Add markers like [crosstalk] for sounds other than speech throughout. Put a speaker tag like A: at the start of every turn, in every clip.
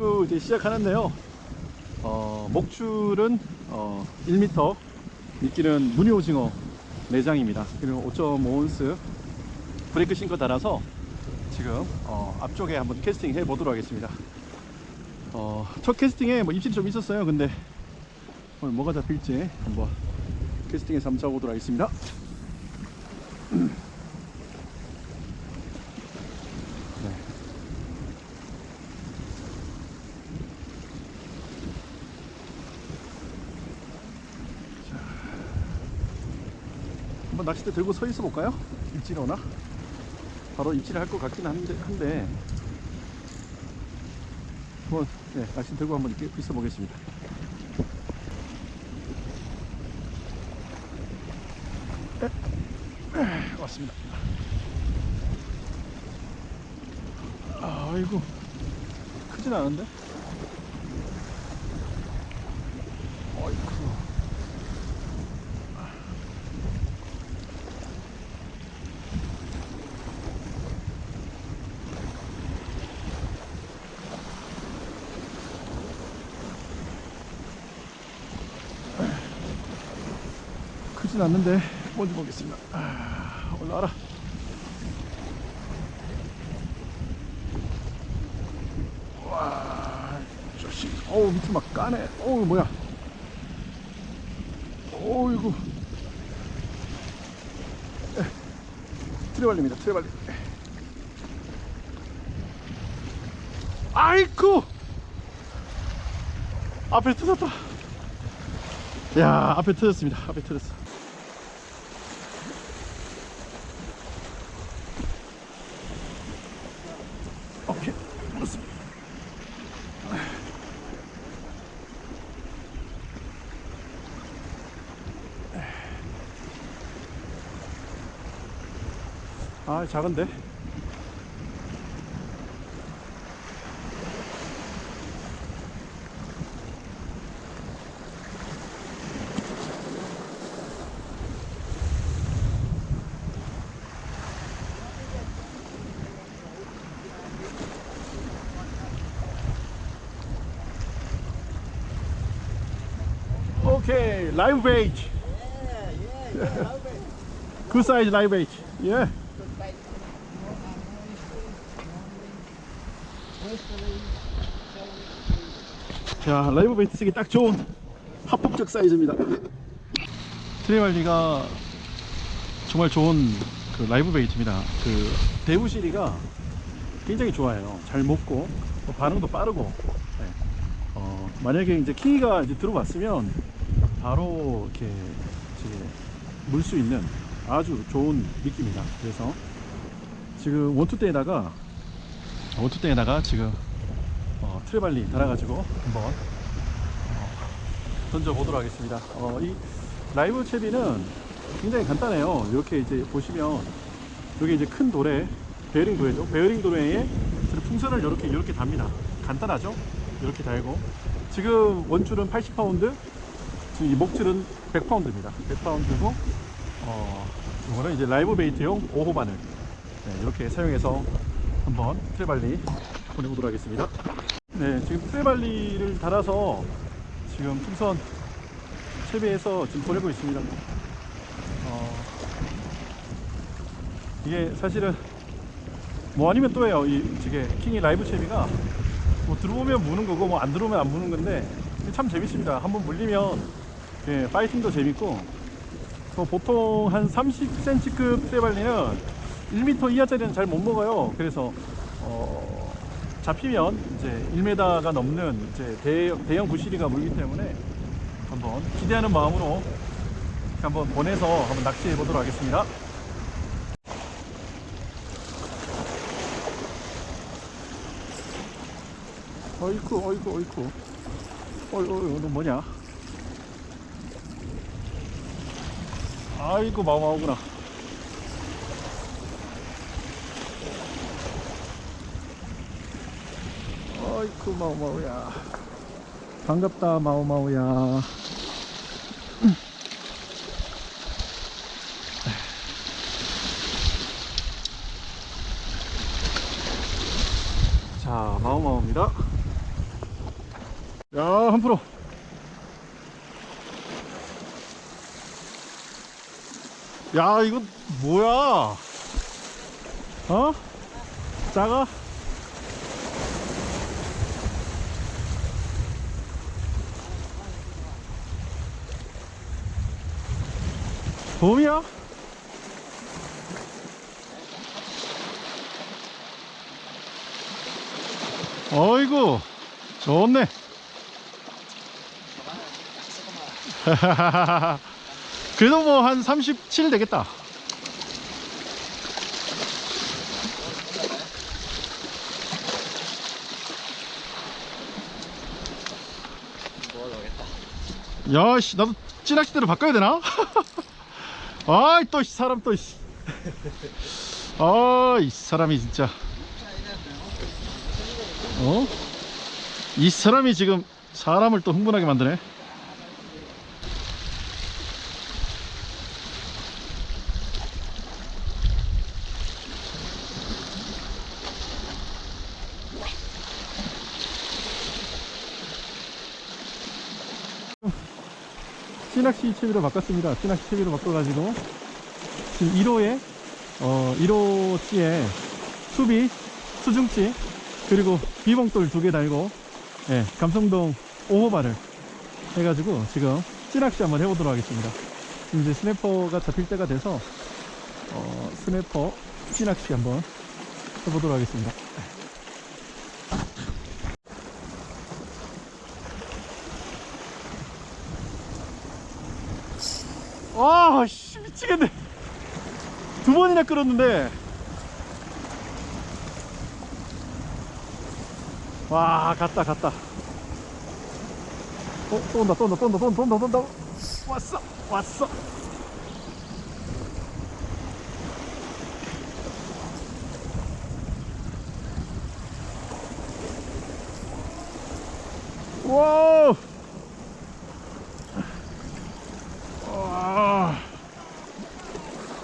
A: 또 이제 시작하는데요. 어, 목줄은 어, 1m, 미끼는 무늬 오징어 4장입니다. 그리고 5.5온스 브레이크 싱커 달아서 지금 어, 앞쪽에 한번 캐스팅 해 보도록 하겠습니다. 어, 첫 캐스팅에 뭐 입질이 좀 있었어요. 근데 오늘 뭐가 잡힐지 한번 캐스팅해서 한번 잡아보도록 하겠습니다. 한번 낚싯대 들고 서 있어 볼까요? 입질 오나? 바로 입질을 할 것 같긴 한데, 한데 한번 네, 낚싯대 들고 한번 이렇게 있어 보겠습니다. 왔습니다. 아이고 크진 않은데? 크진 않는데 뭔지 보겠습니다. 아, 올라와라. 와, 저씨, 어우 밑에 막 까네. 어우 뭐야? 어이구. 에, 트레발리입니다. 트레발리. 아이쿠! 앞에 터졌다. 야, 앞에 터졌습니다. 앞에 터졌어. 오케이 물었습니다 아 작은데? 오케이 라이브 베이지. 그 사이즈 라이브 베이지. 예 자, 라이브 베이트 쓰기 딱 좋은 합법적 사이즈입니다. 트레말리가 정말 좋은 그 라이브 베이트입니다. 그 대우시리가 굉장히 좋아요. 잘 먹고 또 반응도 빠르고. 네. 어, 만약에 이제 킹이가 이제 들어왔으면 바로 이렇게 물 수 있는 아주 좋은 미끼입니다. 그래서 지금 원투 때에다가 원투 때에다가 지금 어, 트레발리 달아가지고 한번 어, 던져보도록 하겠습니다. 어, 이 라이브 채비는 굉장히 간단해요. 이렇게 이제 보시면 여기 이제 큰 돌에 베어링 도래죠. 베어링 도래에 풍선을 이렇게 이렇게 답니다. 간단하죠? 이렇게 달고 지금 원줄은 80파운드, 지금 이 목줄은 100파운드입니다. 100파운드고 어, 이거는 이제 라이브 베이트용 5호 바늘 네, 이렇게 사용해서 한번 트레발리 보내보도록 하겠습니다. 네, 지금 트레발리를 달아서 지금 풍선 채비해서 지금 보내고 있습니다. 어, 이게 사실은 뭐 아니면 또예요. 이 저게 킹이 라이브 채비가 뭐 들어오면 무는 거고 뭐 안 들어오면 안 무는 건데 참 재밌습니다. 한번 물리면 예, 파이팅도 재밌고 뭐 보통 한 30cm급 트레발리는 1m 이하짜리는 잘 못 먹어요. 그래서 어, 잡히면 이제 1m가 넘는 이제 대형, 대형 부시리가 물기 때문에 한번 기대하는 마음으로 한번 보내서 한번 낚시해 보도록 하겠습니다. 어이쿠, 어이쿠, 어이쿠. 어이, 어이, 너 뭐냐? 아이고, 마우마우구나. 어이쿠 마우마우야 반갑다 마우마우야 자 마우마우입니다 야, 한 프로. 야, 이거 뭐야? 어? 작아? 봄이야? 어이구, 좋네. [laughs] 그래도 뭐 한 37 되겠다. 야, 씨, 나도 찌낚시대로 바꿔야 되나? [laughs] 아이, 또, 씨, 사람 또, 씨. 아, 이 사람이 진짜. 어? 이 사람이 지금 사람을 또 흥분하게 만드네. 찌낚시 채비로 바꿨습니다. 찌낚시 채비로 바꿔가지고 지금 1호에 어 1호찌에 수비, 수중찌 그리고 비봉돌 두 개 달고 예, 감성동 5호바를 해가지고 지금 찌낚시 한번 해보도록 하겠습니다. 이제 스냅퍼가 잡힐 때가 돼서 어, 스냅퍼 찌낚시 한번 해보도록 하겠습니다. 아, 씨, 미치겠네. 두 번이나 끌었는데. 와, 갔다, 갔다. 어, 또 온다, 또 온다, 또 온다, 또 온다, 또 온다, 또 온다. 왔어, 왔어. 와우.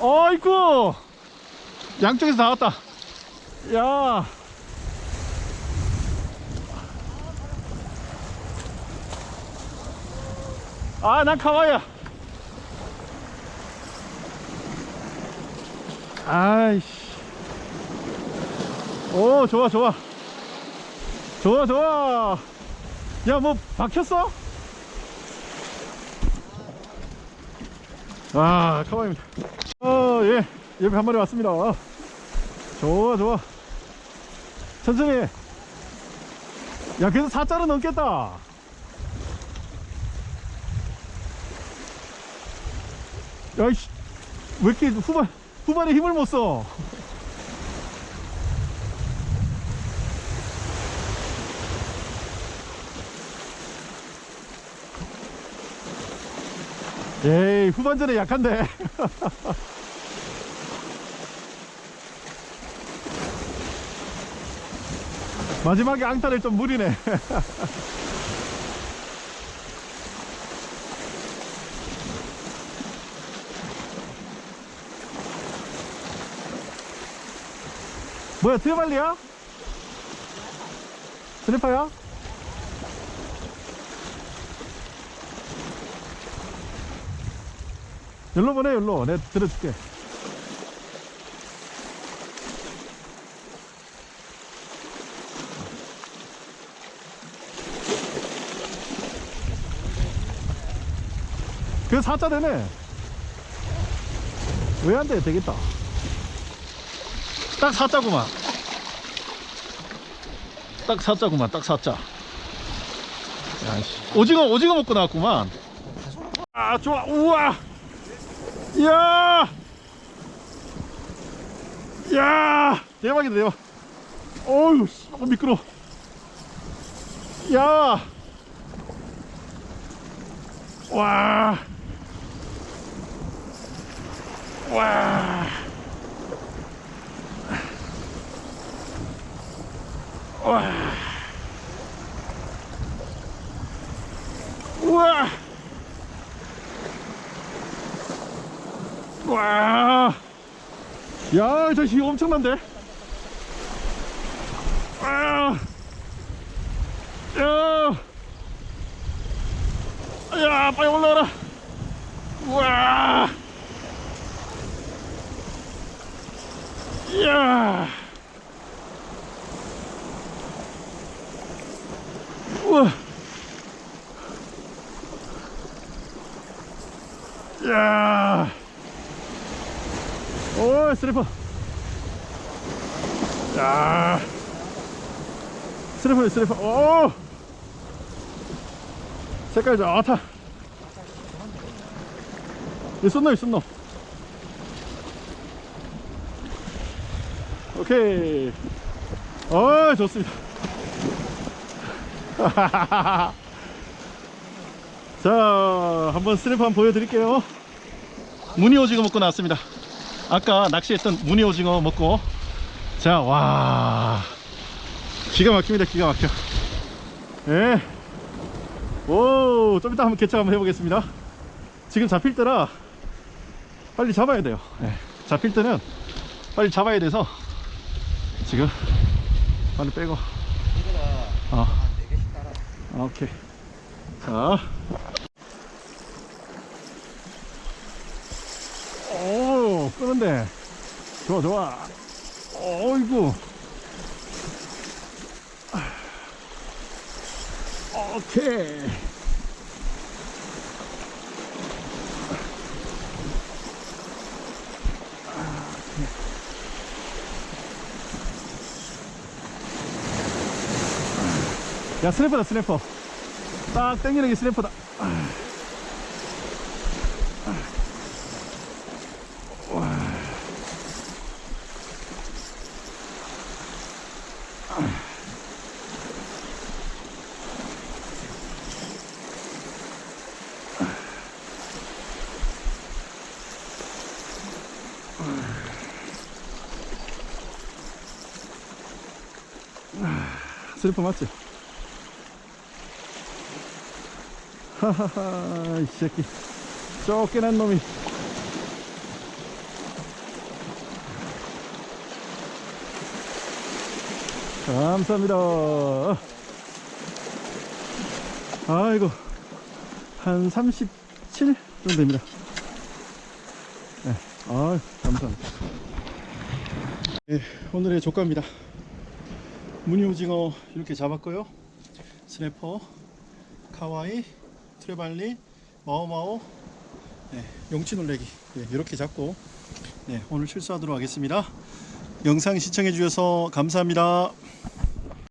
A: 어이구 양쪽에서 나왔다 야 아, 난 카와이야. 아이씨. 오, 좋아, 좋아. 좋아, 좋아. 야, 뭐, 박혔어? 아, 카와이입니다. 어, 예. 옆에 한 마리 왔습니다. 좋아, 좋아. 천천히. 야, 그래도 4자로 넘겠다. 야 이씨, 왜 이렇게 후반, 후반에 힘을 못 써? 에이, 후반전에 약한데. [laughs] 마지막에 앙탈을 좀 무리네. [laughs] 뭐야, 트레발리야? 스리퍼야? 열로 보내, 열로. 내가 들어줄게. 그 사자 되네. 왜 안 돼? 되겠다. 딱 사자구만. 딱 사자구만. 딱 사자. 오징어, 오징어 먹고 나왔구만. 아, 좋아. 우와. 이야. 야 대박이다, 대박. 어휴, 씨, 어, 미끄러. 야. 와. 와. 와. 우와. 와. 야, 저힘 엄청난데? 와. 야. 야, 빨리 올라와라. 우와. 이야. 우와. 이야. 오, 스리퍼. 야. 스리퍼, 스리퍼. 오. 색깔 좋다. 이 쏜노, 이 쏜노. 오케이. 어, 좋습니다. [laughs] 자, 한번 스냅 한번 보여드릴게요. 무늬 오징어 먹고 나왔습니다. 아까 낚시했던 무늬 오징어 먹고. 자, 와. 기가 막힙니다, 기가 막혀. 예. 오, 좀 이따 한번 개척 한번 해보겠습니다. 지금 잡힐 때라 빨리 잡아야 돼요. 예. 잡힐 때는 빨리 잡아야 돼서 지금 빨리 빼고. 어. 아, 오케이. 자. 오, 끄는데. 좋아, 좋아. 어이구. 오케이. 야, 스냅퍼다, 스냅퍼. 딱 땡기는 게 스냅퍼다. 스냅퍼 맞지? 하하하 이 새끼. 쫓겨난 놈이. 감사합니다. 아이고 한 37 정도 됩니다. 네, 아 감사합니다. 네, 오늘의 조과입니다. 무늬오징어 이렇게 잡았고요. 스냅퍼 카와이 트레발리 마오마오 네, 용치 놀래기. 네, 이렇게 잡고 네, 오늘 실수하도록 하겠습니다. 영상 시청해 주셔서 감사합니다